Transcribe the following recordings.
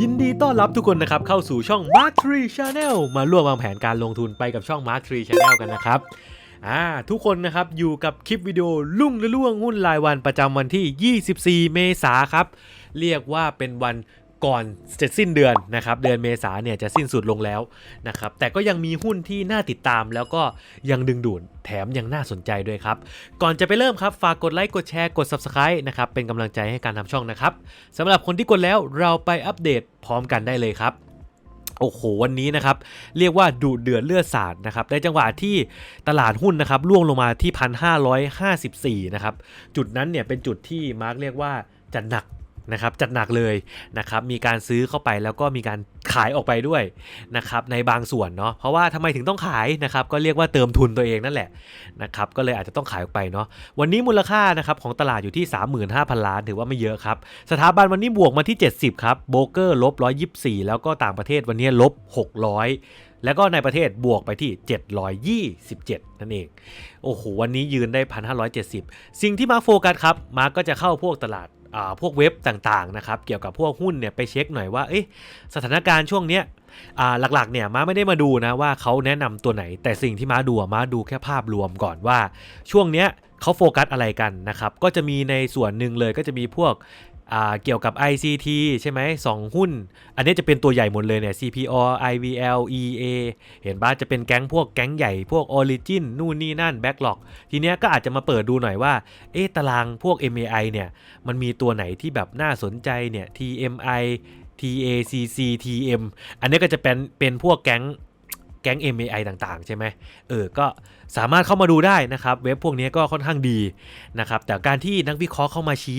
ยินดีต้อนรับทุกคนนะครับ เข้าสู่ช่อง Mark Tree Channel มาร่วมวางแผนการลงทุนไปกับช่อง Mark Tree Channel กันนะครับอ่าทุกคนนะครับอยู่กับคลิปวิดีโอลุ่งและล่วงหุ้นรายวันประจำวันที่ 24 เมษาครับ เรียกว่าเป็นวัน ก่อนจะสิ้นเดือนนะครับเดือนเมษาเนี่ยจะสิ้นสุดลงแล้วนะครับแต่ก็ยังมีหุ้นที่น่าติดตามแล้วก็ยังดึงดูดแถมยังน่าสนใจด้วยครับ ก่อนจะไปเริ่มครับ ฝากกดไลค์กดแชร์กด Subscribe นะครับเป็นกำลังใจให้การทำช่องนะครับสำหรับคนที่กดแล้วเราไปอัปเดตพร้อมกันได้เลยครับโอ้โหวันนี้นะครับเรียกว่าดูเดือดเลือดสาดนะครับในจังหวะที่ตลาดหุ้นนะครับล่วงลงมาที่ 1,554 นะครับจุดนั้นเนี่ยเป็นจุดที่มาร์กเรียกว่าจัดหนัก นะครับจัดหนักเลยนะครับมีการซื้อเข้าไปแล้วก็มีการขายออกไปด้วยนะครับในบางส่วนเนาะเพราะว่าทำไมถึงต้องขายนะครับก็เรียกว่าเติมทุนตัวเองนั่นแหละนะครับก็เลยอาจจะต้องขายออกไปเนาะวันนี้มูลค่านะครับของตลาดอยู่ที่ 35,000 ล้าน ถือว่าไม่เยอะครับ สถาบันวันนี้บวกมาที่ 70 ครับโบรกเกอร์ลบ 124 แล้วก็ต่างประเทศวันนี้ลบ 600แล้วก็ในประเทศบวกไปที่ 727 นั่นเอง โอ้โห วันนี้ยืนได้ 1,570 สิ่งที่มาร์คโฟกัสครับ มาร์คก็จะเข้าพวกตลาด พวกเว็บต่างๆนะครับเกี่ยวกับพวกหุ้นเนี่ยไปเช็คหน่อยว่าเอ๊ะสถานการณ์ช่วงเนี้ยหลักๆเนี่ยมาไม่ได้มาดูนะว่าเขาแนะนำตัวไหน แต่สิ่งที่มาดูมาดูแค่ภาพรวมก่อนว่า ช่วงเนี้ยเขาโฟกัสอะไรกันนะครับก็จะมีในส่วนหนึ่งเลยก็จะมีพวก เกี่ยวกับ ICT ใช่ไหมสองหุ้น อันนี้จะเป็นตัวใหญ่หมดเลยเนี่ย CPO IVL EA เห็นป่ะจะเป็นแก๊งพวกแก๊งใหญ่พวก Origin นู่นนี่นั่น Backlog ทีเนี้ยก็อาจจะมาเปิดดูหน่อยว่า เอ๊ะตารางพวก MAI เนี่ย มันมีตัวไหนที่แบบน่าสนใจเนี่ย TMI TACC TM อันนี้ก็จะเป็นเป็นพวกแก๊งแก๊ง MAI ต่างๆ ใช่ไหมเออ ก็สามารถเข้ามาดูได้นะครับ เว็บพวกนี้ก็ค่อนข้างดีนะครับ แต่การที่นักวิเคราะห์เข้ามาชี้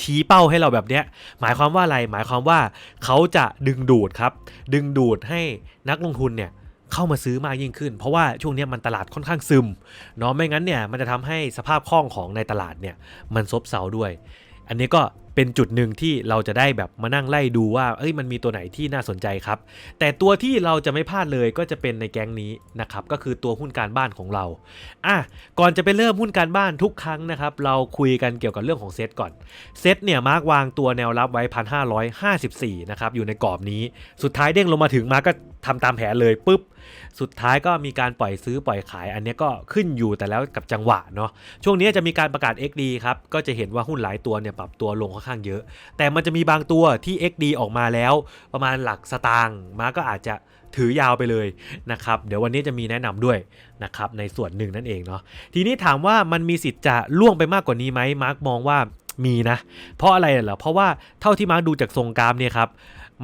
ชี้เป้าให้เราแบบเนี้ยหมายความว่าอะไรหมายความว่าเขาจะดึงดูดครับ ดึงดูดให้นักลงทุนเนี่ยเข้ามาซื้อมากยิ่งขึ้น เพราะว่าช่วงนี้มันตลาดค่อนข้างซึมเนาะไม่งั้นเนี่ยมันจะทำให้สภาพคล่องของในตลาดเนี่ยมันซบเซาด้วย อันนี้ก็ เป็นจุดหนึ่งที่เราจะได้แบบมานั่งไล่ดูว่า เอ้ยมันมีตัวไหนที่น่าสนใจครับ แต่ตัวที่เราจะไม่พลาดเลยก็จะเป็นในแก๊งนี้นะครับ ก็คือตัวหุ้นการบ้านของเรา อะ ก่อนจะไปเริ่มหุ้นการบ้านทุกครั้งนะครับ เราคุยกันเกี่ยวกับเรื่องของเซตก่อน เซตเนี่ยมาร์กวางตัวแนวรับไว้ 1,554 นะครับ อยู่ในกรอบนี้ สุดท้ายเด้งลงมาถึงมาร์กก็ ทำตามแผนเลยปุ๊บสุดท้ายก็มีการปล่อยซื้อปล่อยขาย อันนี้ก็ขึ้นอยู่แต่แล้วกับจังหวะเนาะช่วงนี้จะมีการประกาศ XD ครับก็จะเห็นว่าหุ้นหลายตัวเนี่ยปรับตัวลงค่อนข้างเยอะ แต่มันจะมีบางตัวที่ XD ออกมาแล้ว ประมาณหลักสตางค์มาก็อาจจะถือยาวไปเลยนะครับ เดี๋ยววันนี้จะมีแนะนำด้วยนะครับในส่วนหนึ่งนั่นเองเนาะทีนี้ถามว่ามันมีสิทธิ์จะล่วงไปมากกว่านี้ไหมมาร์กมองว่ามีนะ เพราะอะไรเหรอเพราะว่าเท่าที่มาร์กดูจากทรงกราฟเนี่ยครับ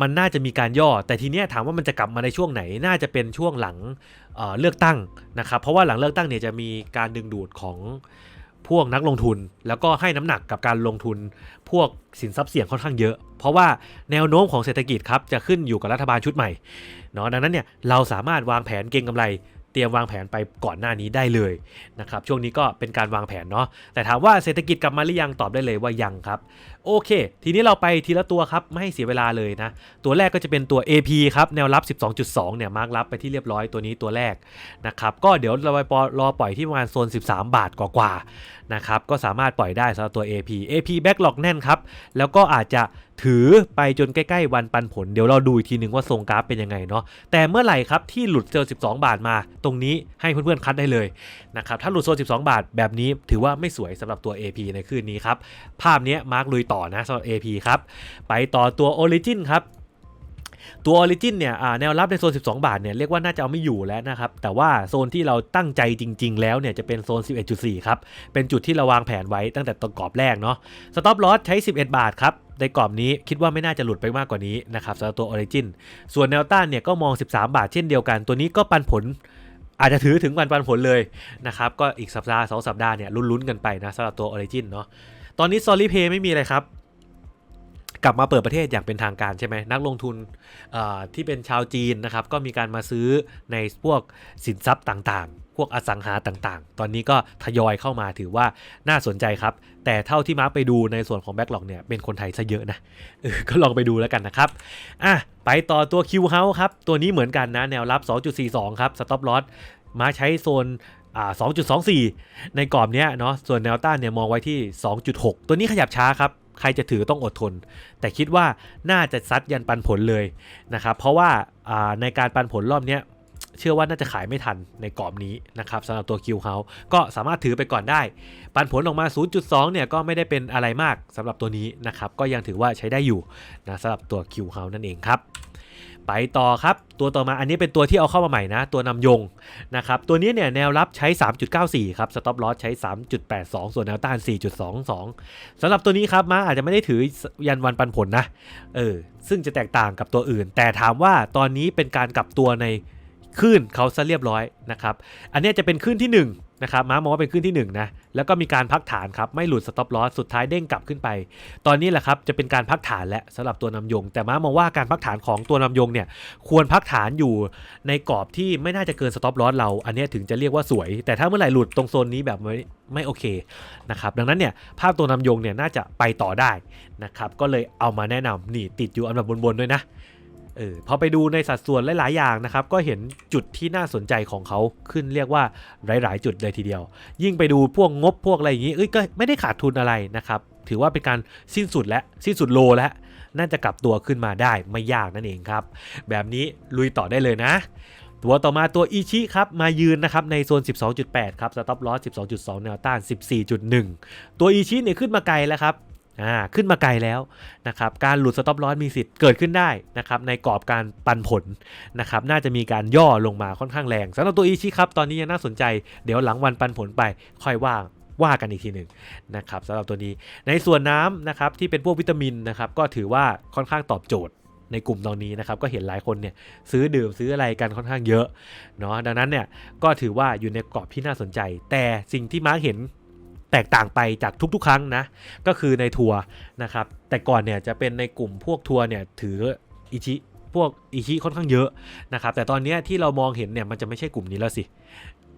มันน่าจะมีการย่อ แต่ทีเนี้ยถามว่ามันจะกลับมาในช่วงไหน น่าจะเป็นช่วงหลังเเลือกตั้งนะครับ เพราะว่าหลังเลือกตั้งเนี่ยจะมีการดึงดูดของพวกนักลงทุน แล้วก็ให้น้ำหนักกับการลงทุน พวกสินทรัพย์เสี่ยงค่อนข้างเยอะ เพราะว่าแนวโน้มของเศรษฐกิจครับจะขึ้นอยู่กับรัฐบาลชุดใหม่เนาะดังนั้นเนี่ยเราสามารถวางแผนเก็งกำไร เตรียมวางแผนไปก่อนหน้านี้ได้เลยนะครับช่วงนี้ก็เป็นการวางแผนเนาะแต่ถามว่าเศรษฐกิจกลับมาหรือยังตอบได้เลยว่ายังครับ โอเค ทีนี้เราไปทีละตัวครับ ไม่ให้เสียเวลาเลยนะ ตัวแรกก็จะเป็นตัว AP ครับ แนวรับ 12.2 เนี่ยมาร์กรับไปที่เรียบร้อยตัวนี้ตัวแรกนะครับก็เดี๋ยวเราไปปอรอปล่อยที่ประมาณโซน 13 บาทกว่าๆนะครับก็สามารถปล่อยได้สำหรับตัว AP AP backlog แน่นครับแล้วก็อาจจะ ถือไปจนใกล้ๆวันปันผลเดี๋ยวเราดูอีกทีหนึ่งว่าทรงกราฟเป็นยังไงเนาะแต่เมื่อไหร่ครับที่หลุดเจอ12 บาทมา ตรงนี้ให้เพื่อนๆคัดได้เลยนะครับถ้าหลุดโซน12 บาท แบบนี้ถือว่าไม่สวยสำหรับตัว AP ในคืนนี้ครับภาพนี้มาร์กลุยต่อนะสำหรับ AP ครับไปต่อตัว Origin ครับ ตัว Origin เนี่ยแนวรับในโซน 12 บาทเนี่ยเรียกว่าน่าจะเอาไม่อยู่แล้วนะครับแต่ว่าโซนที่เราตั้งใจจริง ๆ แล้วเนี่ยจะเป็นโซน 11.4 ครับ เป็นจุดที่เราวางแผนไว้ตั้งแต่ต้นกรอบแรกเนาะสต็อปลอสใช้ 11 บาทครับในกรอบนี้คิดว่าไม่น่าจะหลุดไปมากกว่านี้นะครับสำหรับตัว Origin ส่วนแนวต้านเนี่ยก็มอง 13 บาทเช่นเดียวกัน ตัวนี้ก็ปันผลอาจจะถือถึงวันปันผลเลยนะครับก็อีกสัปดาห์สองสัปดาห์เนี่ยลุ้นๆกันไปนะสำหรับตัว Origin เนาะตอนนี้ Solid Pay ไม่มีอะไรครับ กลับมาเปิดประเทศอย่างเป็นทางการใช่ไหมนักลงทุนที่เป็นชาวจีนนะครับก็มีการมาซื้อในพวกสินทรัพย์ต่างๆ พวกอสังหาต่างๆ ตอนนี้ก็ทยอยเข้ามาถือว่าน่าสนใจครับ แต่เท่าที่มาร์คไปดูในส่วนของแบ็กหลอกเนี่ยเป็นคนไทยซะเยอะนะก็ลองไปดูแล้วกันนะครับอะไปต่อตัว Q House ครับตัวนี้เหมือนกันนะแนวรับ 2.42 ครับ Stop Loss มาใช้โซนอ่า2.24 ในกรอบเนี้ยเนาะส่วนแนวต้านเนี่ยมองไว้ที่ 2.6 ตัวนี้ขยับช้าครับ ใครจะถือต้องอดทน แต่คิดว่าน่าจะซัดยันปันผลเลยนะครับ เพราะว่าในการปันผลรอบนี้เชื่อว่าน่าจะขายไม่ทันในกรอบนี้นะครับสำหรับตัวคิวเขาก็สามารถถือไปก่อนได้ ปันผลออกมา 0.2 เนี่ยก็ไม่ได้เป็นอะไรมากสำหรับตัวนี้นะครับ ก็ยังถือว่าใช้ได้อยู่นะสำหรับตัวคิวเขานั่นเองครับ ไปต่อครับ ตัวต่อมาอันนี้เป็นตัวที่เอาเข้ามาใหม่นะ ตัวนำยงนะครับ ตัวนี้เนี่ยแนวรับใช้ 3.94 ครับ สต็อปลอสใช้ 3.82 ส่วนแนวต้าน 4.22สำหรับตัวนี้ครับมาอาจจะไม่ได้ถือยันวันปันผลนะ เออ ซึ่งจะแตกต่างกับตัวอื่น แต่ถามว่าตอนนี้เป็นการกลับตัวใน คลื่นเขาซะเรียบร้อยนะครับ อันนี้จะเป็นคลื่นที่ 1นะครับม้ามองว่าเป็นคลื่นที่1นะแล้วก็มีการพักฐานครับไม่หลุดสต็อปลอสสุดท้ายเด้งกลับขึ้นไป ตอนนี้แหละครับจะเป็นการพักฐานและสำหรับตัวนำยง แต่ม้ามองว่าการพักฐานของตัวนำยงเนี่ยควรพักฐานอยู่ในกรอบที่ไม่น่าจะเกินสต็อปลอสเรา อันนี้ถึงจะเรียกว่าสวย แต่ถ้าเมื่อไหร่หลุดตรงโซนนี้แบบไม่ไม่โอเคนะครับดังนั้นเนี่ยภาพตัวนำยงเนี่ยน่าจะไปต่อได้นะครับก็เลยเอามาแนะนำนี่ติดอยู่อันดับบนๆด้วยนะ เออพอไปดูในสัดส่วนหลายๆ อย่างนะครับ ก็เห็นจุดที่น่าสนใจของเขาขึ้นเรียกว่าหลาย ๆ จุดเลยทีเดียว ยิ่งไปดูพวกงบพวกอะไรอย่างนี้เอ้ยก็ไม่ได้ขาดทุนอะไรนะครับ ถือว่าเป็นการสิ้นสุดและสิ้นสุดโลแล้วน่าจะกลับตัวขึ้นมาได้ไม่ยากนั่นเองครับ แบบนี้ลุยต่อได้เลยนะ ตัวต่อมาตัวอีชิครับ มายืนนะครับในโซน 12.8 ครับสต็อปลอส12.2 แนวต้าน 14.1 ตัวอีชิเนี่ยขึ้นมาไกลแล้วครับ อ่าขึ้นมาไกลแล้วนะครับการหลุดสต็อปลอสมีสิทธิ์เกิดขึ้นได้นะครับในกรอบการปันผลนะครับน่าจะมีการย่อลงมาค่อนข้างแรงสำหรับตัวอีชิครับตอนนี้ยังน่าสนใจเดี๋ยวหลังวันปันผลไปค่อยว่าว่ากันอีกทีหนึ่งนะครับสำหรับตัวนี้ในส่วนน้ำนะครับที่เป็นพวกวิตามินนะครับก็ถือว่าค่อนข้างตอบโจทย์ในกลุ่มตอนนี้นะครับก็เห็นหลายคนเนี่ยซื้อดื่มซื้ออะไรกันค่อนข้างเยอะเนาะดังนั้นเนี่ยก็ถือว่าอยู่ในกรอบที่น่าสนใจ แต่สิ่งที่มาร์คเห็น แตกต่างไปจากทุกๆ ครั้งนะ ก็คือในทัวร์นะครับ แต่ก่อนเนี่ยจะเป็นในกลุ่มพวกทัวร์เนี่ยถืออิชิพวกอิชิค่อนข้างเยอะนะครับ แต่ตอนนี้ที่เรามองเห็นเนี่ยมันจะไม่ใช่กลุ่มนี้แล้วสิ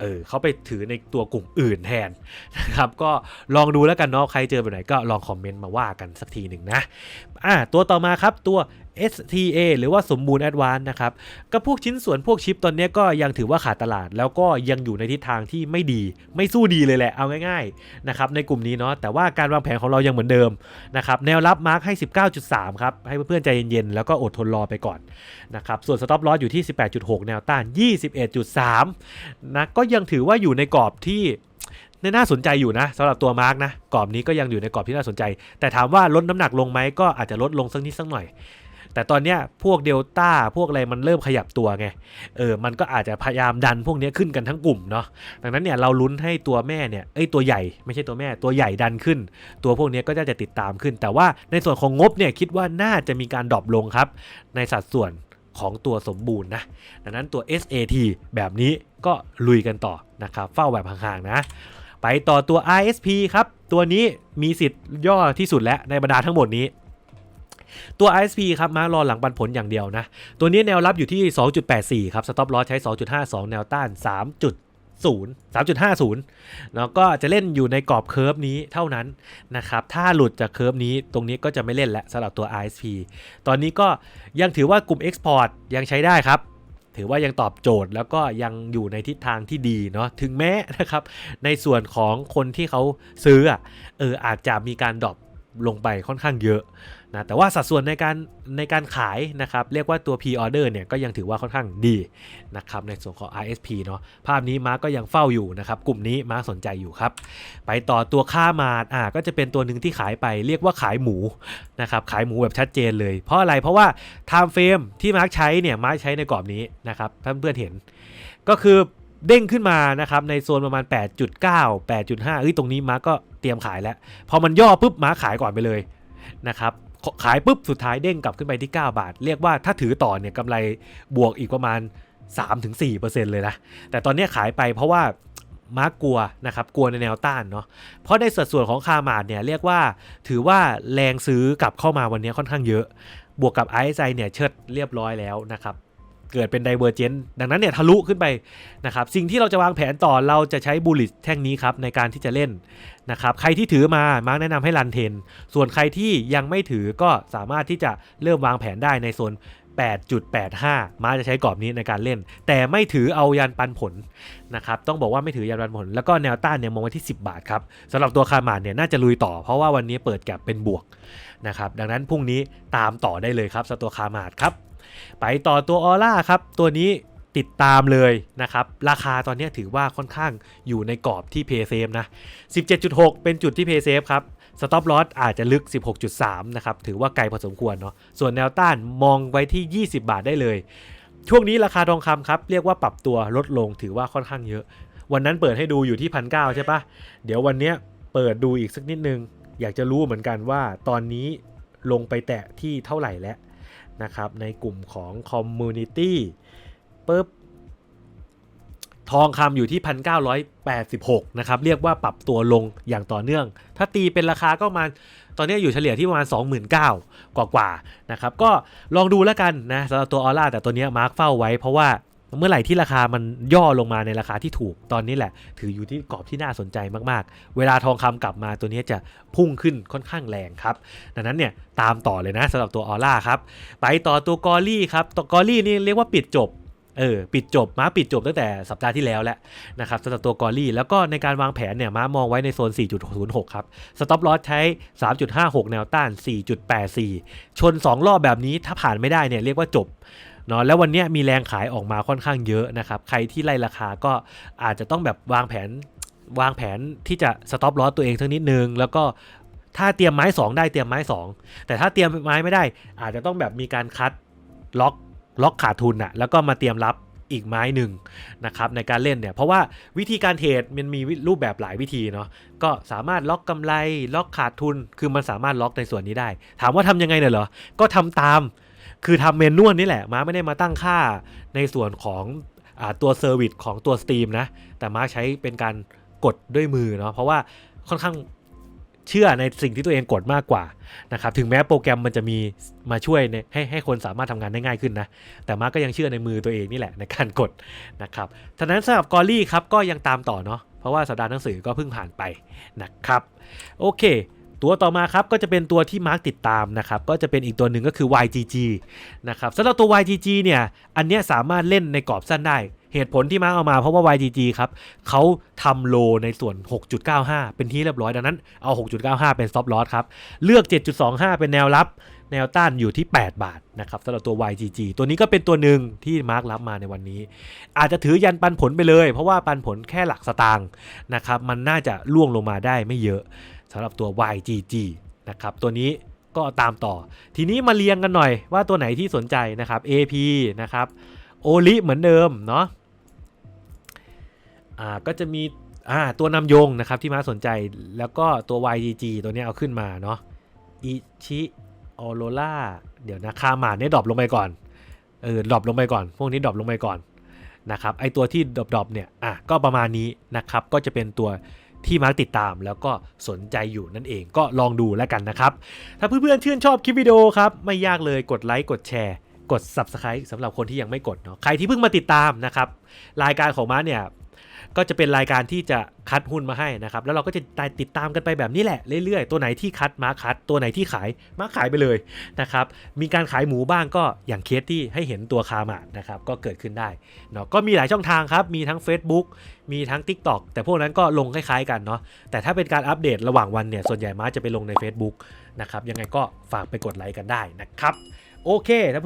เออเขาไปถือในตัวกลุ่มอื่นแทนนะครับ ก็ลองดูแล้วกันเนาะใครเจอแบบไหนก็ลองคอมเมนต์มาว่ากันสักทีหนึ่งนะอ่าตัวต่อมาครับตัว STA หรือว่าสมบูรณ์ Advance นะครับก็พวกชิ้นส่วนพวกชิปตอนนี้ก็ยังถือว่าขาดตลาด แล้วก็ยังอยู่ในทิศทางที่ไม่ดี ไม่สู้ดีเลยแหละเอาง่ายๆนะครับในกลุ่มนี้เนาะแต่ว่าการวางแผนของเรายังเหมือนเดิมนะครับแนวรับมาร์คให้ 19.3 ครับให้เพื่อนๆใจเย็นๆ แล้วก็อดทนรอไปก่อนนะครับส่วนสต็อปลอสอยู่ที่ 18.6 แนวต้าน 21.3นะก็ยังถือว่าอยู่ในกรอบที่น่าสนใจอยู่นะสำหรับตัวมาร์กนะกรอบนี้ก็ยังอยู่ในกรอบที่น่าสนใจ แต่ถามว่าลดน้ำหนักลงไหมก็อาจจะลดลงสักนิดสักหน่อย แต่ตอนเนี้ยพวกเดลต้าพวกอะไรมันเริ่มขยับตัวไงเออมันก็อาจจะพยายามดันพวกนี้ขึ้นกันทั้งกลุ่มเนาะดังนั้นเนี่ยเราลุ้นให้ตัวแม่เนี่ยเอ้ยตัวใหญ่ไม่ใช่ตัวแม่ตัวใหญ่ดันขึ้น ตัวพวกนี้ก็จะจะติดตามขึ้น แต่ว่าในส่วนของงบเนี่ยคิดว่าน่าจะมีการดรอปลงครับ ในสัดส่วนของตัวสมบูรณ์นะ ดังนั้นตัว SAT แบบนี้ก็ลุยกันต่อนะครับ เฝ้าแบบห่างๆนะ ไปต่อตัว ISP ครับ ตัวนี้มีสิทธิ์ย่อที่สุดแล้วในบรรดาทั้งหมดนี้ ตัว ISP ครับมารอหลังปันผลอย่างเดียวนะ ตัวนี้แนวรับอยู่ที่ 2.84 ครับสต็อปลอสใช้ 2.52 แนวต้าน 3.0 3.50 แล้วก็จะเล่นอยู่ในกรอบเคิร์ฟนี้เท่านั้นนะครับ ถ้าหลุดจากเคิร์ฟนี้ตรงนี้ก็จะไม่เล่นแล้วสำหรับตัว ISP ตอนนี้ก็ยังถือว่ากลุ่ม Export ยังใช้ได้ครับ ถือว่ายังตอบโจทย์แล้วก็ยังอยู่ในทิศทางที่ดีเนาะ ถึงแม้นะครับ ในส่วนของคนที่เขาซื้ออะเอออาจจะมีการดรอป ลงไปค่อนข้างเยอะนะแต่ว่าสัดส่วนในการในการขายนะครับเรียกว่าตัว P-order เนี่ยก็ยังถือว่าค่อนข้างดีนะครับในส่วนของ ISP เนาะภาพนี้มาร์กก็ยังเฝ้าอยู่นะครับกลุ่มนี้มาร์กสนใจอยู่ครับ ไปต่อตัวค่ามาดอ่าก็จะเป็นตัวหนึ่งที่ขายไปเรียกว่าขายหมูนะครับขายหมูแบบชัดเจนเลย เพราะอะไรเพราะว่า time frame ที่มาร์กใช้เนี่ยมาร์กใช้ในกรอบนี้นะครับถ้าเพื่อนเห็นก็คือ เด้งขึ้นมานะครับในโซนประมาณ 8.9 8.5เอ้ยตรงนี้มาก็เตรียมขายแล้ว พอมันย่อปุ๊บมาขายก่อนไปเลยนะครับขายปุ๊บสุดท้ายเด้งกลับขึ้นไปที่ 9 บาท เรียกว่าถ้าถือต่อเนี่ยกำไรบวกอีกประมาณ 3-4%เลยนะ แต่ตอนนี้ขายไปเพราะว่ามาร์กกลัวนะครับกลัวในแนวต้านเนาะเพราะในสัดส่วนของคาร์มาดเนี่ยเรียกว่าถือว่าแรงซื้อกลับเข้ามาวันนี้ค่อนข้างเยอะ บวกกับ RSI เนี่ยเชิดเรียบร้อยแล้วนะครับ เกิดเป็นไดเวอร์เจนดังนั้นเนี่ยทะลุขึ้นไปนะครับสิ่งที่เราจะวางแผนต่อเราจะใช้บูลลิชแท่งนี้ครับในการที่จะเล่นนะครับใครที่ถือมามาร์กแนะนำให้รันเทน ส่วนใครที่ยังไม่ถือก็สามารถที่จะเริ่มวางแผนได้ในโซน8.85 มาจะใช้กรอบนี้ในการเล่น แต่ไม่ถือเอายันปันผลนะครับต้องบอกว่าไม่ถือยันปันผล แล้วก็แนวต้านเนี่ยมองไว้ที่ 10 บาทครับสำหรับตัวคาร์มาดเนี่ยน่าจะลุยต่อเพราะว่าวันนี้เปิดแก็บเป็นบวกนะครับดังนั้นพรุ่งนี้ตามต่อได้เลยครับสำหรับตัวคาร์มาดครับ ไปต่อตัวออร่าครับ ตัวนี้ติดตามเลยนะครับ ราคาตอนนี้ถือว่าค่อนข้างอยู่ในกรอบที่เพย์เซฟนะ 17.6 เป็นจุดที่เพย์เซฟครับสต็อปลอสอาจจะลึก 16.3 นะครับ ถือว่าไกลพอสมควรเนาะส่วนแนวต้านมองไว้ที่ 20 บาทได้เลย ช่วงนี้ราคาทองคำครับ เรียกว่าปรับตัวลดลงถือว่าค่อนข้างเยอะ วันนั้นเปิดให้ดูอยู่ที่พันเใช่ปะเดี๋ยววันนี้เปิดดูอีกสักนิดนึง อยากจะรู้เหมือนกันว่าตอนนี้ลงไปแตะที่เท่าไหร่แล้ว นะครับในกลุ่มของคอมมูนิตี้ปุ๊บทองคำอยู่ที่ 1,986 นะครับ เรียกว่าปรับตัวลงอย่างต่อเนื่อง ถ้าตีเป็นราคาก็มาตอนนี้อยู่เฉลี่ยที่ประมาณ 29,000กว่ากว่าๆนะครับ ก็ลองดูแล้วกันนะสำหรับตัวออร่าแต่ตัวนี้มาร์กเฝ้าไว้เพราะว่า เมื่อไหร่ที่ราคามันย่อลงมาในราคาที่ถูกตอนนี้แหละ ถืออยู่ที่กรอบที่น่าสนใจมากๆ เวลาทองคำกลับมาตัวนี้จะพุ่งขึ้นค่อนข้างแรงครับ ดังนั้นเนี่ยตามต่อเลยนะสำหรับตัวออร่าครับ ไปต่อตัวกอรี่ครับตัวกอรี่นี่เรียกว่าปิดจบเออปิดจบม้าปิดจบตั้งแต่สัปดาห์ที่แล้วแหละนะครับสำหรับตัวกอรี่ แล้วก็ในการวางแผนเนี่ยม้ามองไว้ในโซน 4.06 ครับสต็อปลอสใช้ 3.56 แนวต้าน 4.84 ชน 2 รอบแบบนี้ถ้าผ่านไม่ได้เนี่ยเรียกว่าจบ เนาะแล้ววันนี้มีแรงขายออกมาค่อนข้างเยอะนะครับ ใครที่ไล่ราคาก็อาจจะต้องแบบวางแผนวางแผนที่จะสต็อปลอสตัวเองสักนิดนึง แล้วก็ถ้าเตรียมไม้ 2 ได้เตรียมไม้ 2 แต่ถ้าเตรียมไม้ไม่ได้ อาจจะต้องแบบมีการคัดล็อกล็อกขาดทุนอะแล้วก็มาเตรียมรับอีกไม้หนึ่งนะครับในการเล่นเนี่ยเพราะว่าวิธีการเทรดมันมีรูปแบบหลายวิธีเนาะก็สามารถล็อกกำไรล็อกขาดทุน คือมันสามารถล็อกในส่วนนี้ได้ ถามว่าทำยังไงเนี่ยเหรอ ก็ทำตาม คือทำเมนนวลนี่แหละมาไม่ได้มาตั้งค่าในส่วนของอตัวเซอร์วิสของตัว Steam นะ แต่มาใช้เป็นการกดด้วยมือเนาะเพราะว่าค่อนข้างเชื่อในสิ่งที่ตัวเองกดมากกว่านะครับถึงแม้โปรแกรมมันจะมีมาช่วยให้ให้คนสามารถทำงานได้ง่ายขึ้นนะ แต่มากก็ยังเชื่อในมือตัวเองนี่แหละในการกดนะครับฉะนั้นสำหรับกอรี่ครับก็ยังตามต่อเนาะเพราะว่าสัปดาห์หนังสือก็เพิ่งผ่านไปนะครับ โอเค ตัวต่อมาครับก็จะเป็นตัวที่มาร์กติดตามนะครับก็จะเป็นอีกตัวหนึ่งก็คือ YGG นะครับสำหรับตัว YGG เนี่ยอันเนี้ยสามารถเล่นในกรอบสั้นได้เหตุผลที่มาร์กเอามาเพราะว่า YGG ครับเขาทำโลในส่วน 6.95 เป็นที่เรียบร้อยดังนั้นเอา 6.95 เป็น stop loss ครับ เลือก 7.25 เป็นแนวรับ แนวต้านอยู่ที่ 8 บาทนะครับสำหรับตัว YGG ตัวนี้ก็เป็นตัวหนึ่งที่มาร์กรับมาในวันนี้ อาจจะถือยันปันผลไปเลย เพราะว่าปันผลแค่หลักสตางค์นะครับมันน่าจะล่วงลงมาได้ไม่เยอะ สำหรับตัว YGG นะครับตัวนี้ก็ตามต่อ ทีนี้มาเรียงกันหน่อยว่าตัวไหนที่สนใจนะครับ AP นะครับโอลิเหมือนเดิมเนาะอ่าก็จะมีอ่าตัวนำยงนะครับที่มาสนใจแล้วก็ตัว YGG ตัวนี้เอาขึ้นมาเนาะอิชิออโรล่าเดี๋ยวนะคาหมาเนี่ยดรอปลงไปก่อนเออดรอปลงไปก่อน พวกนี้ดรอปลงไปก่อนนะครับไอตัวที่ดรอปๆเนี่ยอะก็ประมาณนี้นะครับก็จะเป็นตัว ที่มาร์กติดตามแล้วก็สนใจอยู่นั่นเองก็ลองดูแล้วกันนะครับ ถ้าเพื่อนๆชื่นชอบคลิปวิดีโอครับ ไม่ยากเลยกดไลค์กดแชร์ กด Subscribe สำหรับคนที่ยังไม่กดเนาะใครที่เพิ่งมาติดตามนะครับรายการของม้าเนี่ย ก็จะเป็นรายการที่จะคัดหุ้นมาให้นะครับแล้วเราก็จะติดตามกันไปแบบนี้แหละเรื่อยๆ ตัวไหนที่คัดมาคัด ตัวไหนที่ขายมาขายไปเลยนะครับมีการขายหมูบ้างก็อย่างเคสที่ให้เห็นตัวคามาดนะครับก็เกิดขึ้นได้เนาะก็มีหลายช่องทางครับมีทั้ง Facebook มีทั้ง TikTok แต่พวกนั้นก็ลงคล้ายๆกันเนาะแต่ถ้าเป็นการอัปเดตระหว่างวันเนี่ยส่วนใหญ่มาจะไปลงใน Facebook นะครับยังไงก็ฝากไปกดไลค์กันได้นะครับโอเคนะ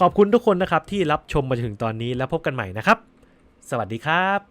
ขอบคุณทุกคนนะครับที่รับชมมาถึงตอนนี้แล้วพบกันใหม่นะครับ สวัสดีครับ